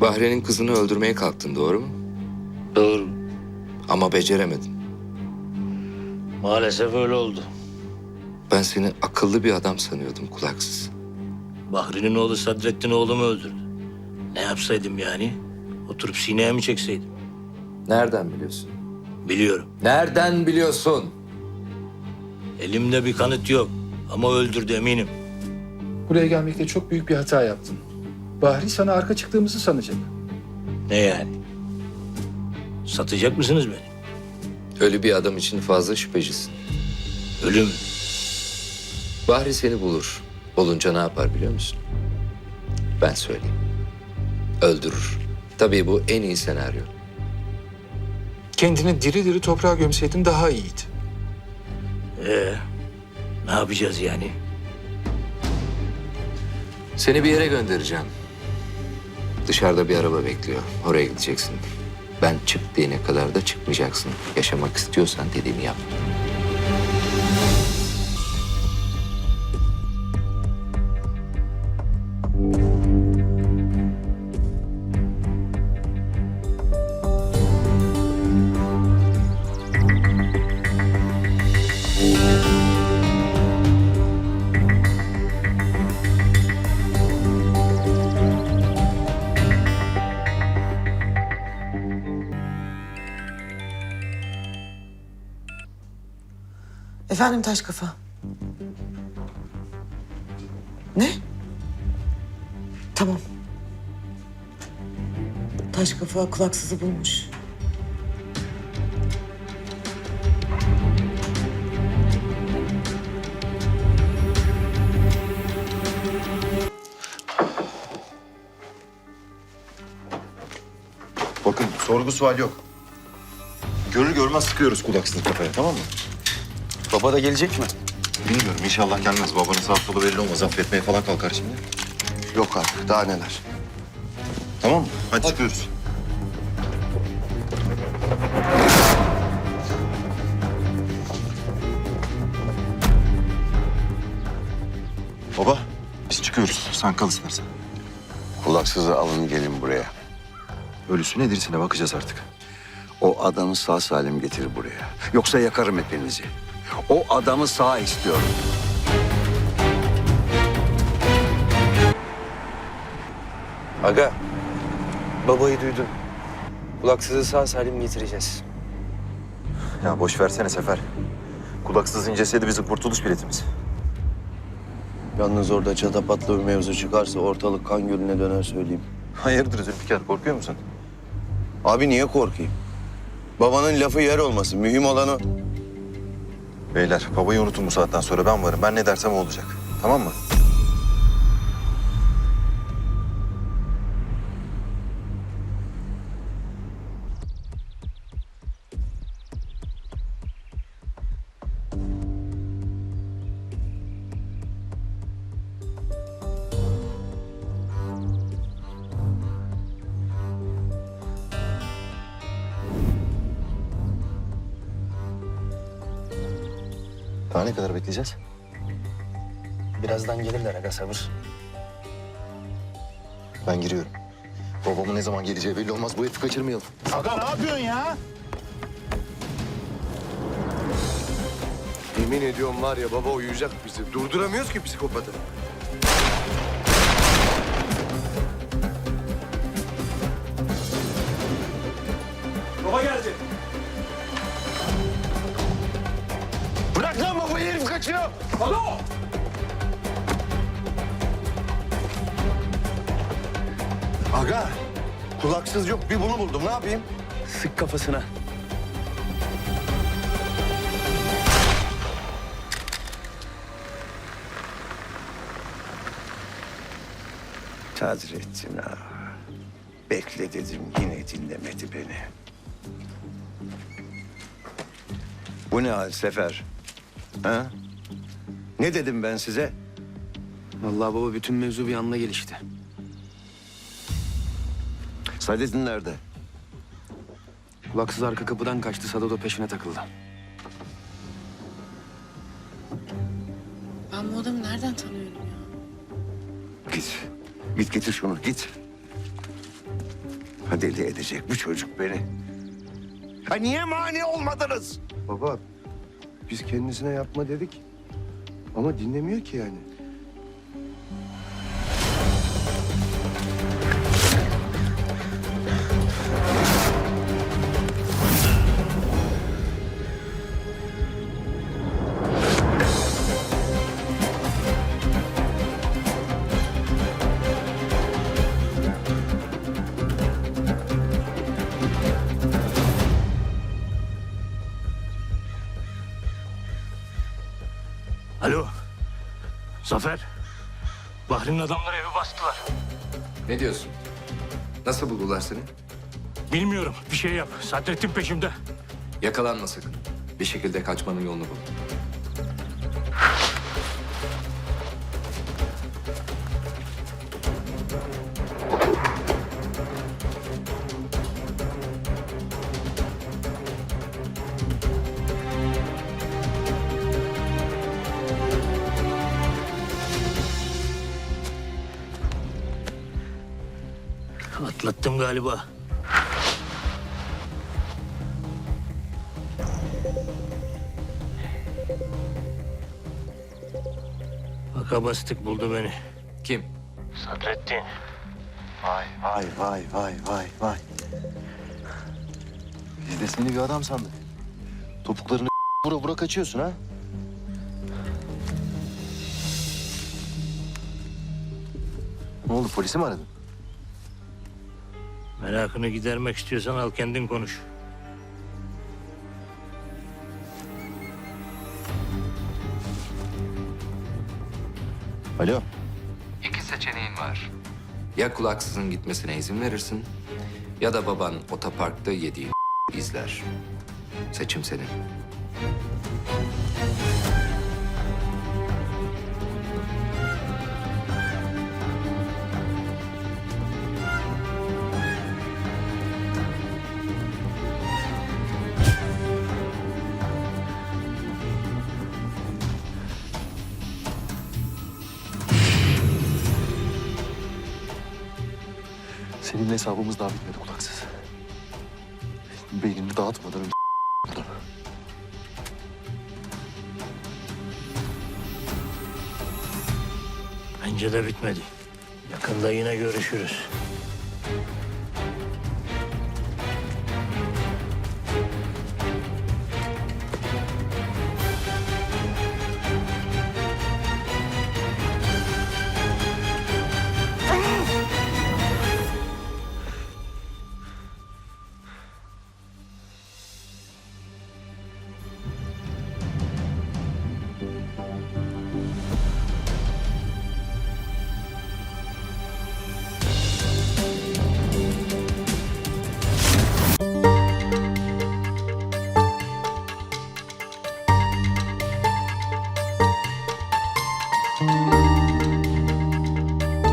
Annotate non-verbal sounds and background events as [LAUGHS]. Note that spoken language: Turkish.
Bahri'nin kızını öldürmeye kalktın doğru mu? Doğru. Ama beceremedin. Maalesef öyle oldu. Ben seni akıllı bir adam sanıyordum kulaksız. Bahri'nin oğlu Sadrettin oğlumu öldürdü. Ne yapsaydım yani? Oturup sineye mi çekseydim? Nereden biliyorsun? Biliyorum. Nereden biliyorsun? Elimde bir kanıt yok. Ama öldürdü eminim. Buraya gelmekte çok büyük bir hata yaptın. Bahri sana arka çıktığımızı sanacak. Ne yani? Satacak mısınız beni? Ölü bir adam için fazla şüphecisin. Ölüm. Bahri seni bulur. Olunca ne yapar biliyor musun? Ben söyleyeyim. Öldürür. Tabii bu en iyi senaryo. Kendini diri diri toprağa gömseydin daha iyiydi. Ee, ne yapacağız yani? Seni bir yere göndereceğim. Dışarıda bir araba bekliyor. Oraya gideceksin. Ben çık diyene kadar da çıkmayacaksın. Yaşamak istiyorsan dediğimi yap. Efendim taş kafa. Ne? Tamam. Taş kafa kulaksızı bulmuş. Bakın sorgu sual yok. Görür görmez sıkıyoruz kulaksızlık kafaya tamam mı? Baba da gelecek mi? Bilmiyorum inşallah gelmez. Babanın sağ solu belli olmaz. Affetmeye falan kalkar şimdi. Yok artık daha neler. Tamam mı? Hadi, çıkıyoruz. Baba biz çıkıyoruz. Sen kal istersen. Kulaksızı alın gelin buraya. Ölüsü ne dirisine bakacağız artık. O adamı sağ salim getir buraya. Yoksa yakarım hepinizi. O adamı sağ istiyorum. Aga, babayı duydun. Kulaksızı sağ salim getireceğiz. Ya boş versene Sefer. Kulaksız inceseydi bizim kurtuluş biletimiz. Yalnız orada çatapatlı bir mevzu çıkarsa ortalık kan gölüne döner söyleyeyim. Hayırdır Zülfikar korkuyor musun? Abi niye korkayım? Babanın lafı yer olmasın. Mühim olan o. Beyler babayı unutun bu saatten sonra ben varım. Ben ne dersem olacak. Tamam mı? Daha ne kadar bekleyeceğiz? Birazdan gelirler aga sabır. Ben giriyorum. Babamın ne zaman geleceği belli olmaz. Bu herifi kaçırmayalım. Yemin ediyorum var ya baba uyuyacak bizi. Durduramıyoruz ki psikopatı. Kaçıyor. Alo. Aga kulaksız yok bir bunu buldum ne yapayım? Sık kafasına. Sadrettin ha. Bekle dedim yine dinlemedi beni. Bu ne hal Sefer? Ha? Ne dedim ben size? Vallahi baba bütün mevzu bir anda gelişti. Sadrettin nerede? Kulaksız arka kapıdan kaçtı, Sado da peşine takıldı. Ben bu adamı nereden tanıyorum ya? Git. Git getir şunu git. deli edecek bu çocuk beni. Ha niye mani olmadınız? Baba biz kendisine yapma dedik. Ama dinlemiyor ki yani. Zafer. Bahri'nin adamları evi bastılar. Ne diyorsun? Nasıl buldular seni? Bilmiyorum. Bir şey yap. Sadrettin peşimde. Yakalanma sakın. Bir şekilde kaçmanın yolunu bul. Atlattım galiba. Baka bastık buldu beni. Kim? Sadrettin. Vay vay vay vay vay vay. Biz de seni bir adam sandık. Topuklarını [LAUGHS] vura vura kaçıyorsun ha? Ne oldu polisi mi aradın? Merakını gidermek istiyorsan al kendin konuş. Alo. İki seçeneğin var. Ya kulaksızın gitmesine izin verirsin ya da baban otoparkta yediğin [LAUGHS] izler. Seçim senin. Seninle hesabımız daha bitmedi kulaksız. Beynini dağıtmadan önce buradan. Bence de bitmedi. Yakında yine görüşürüz.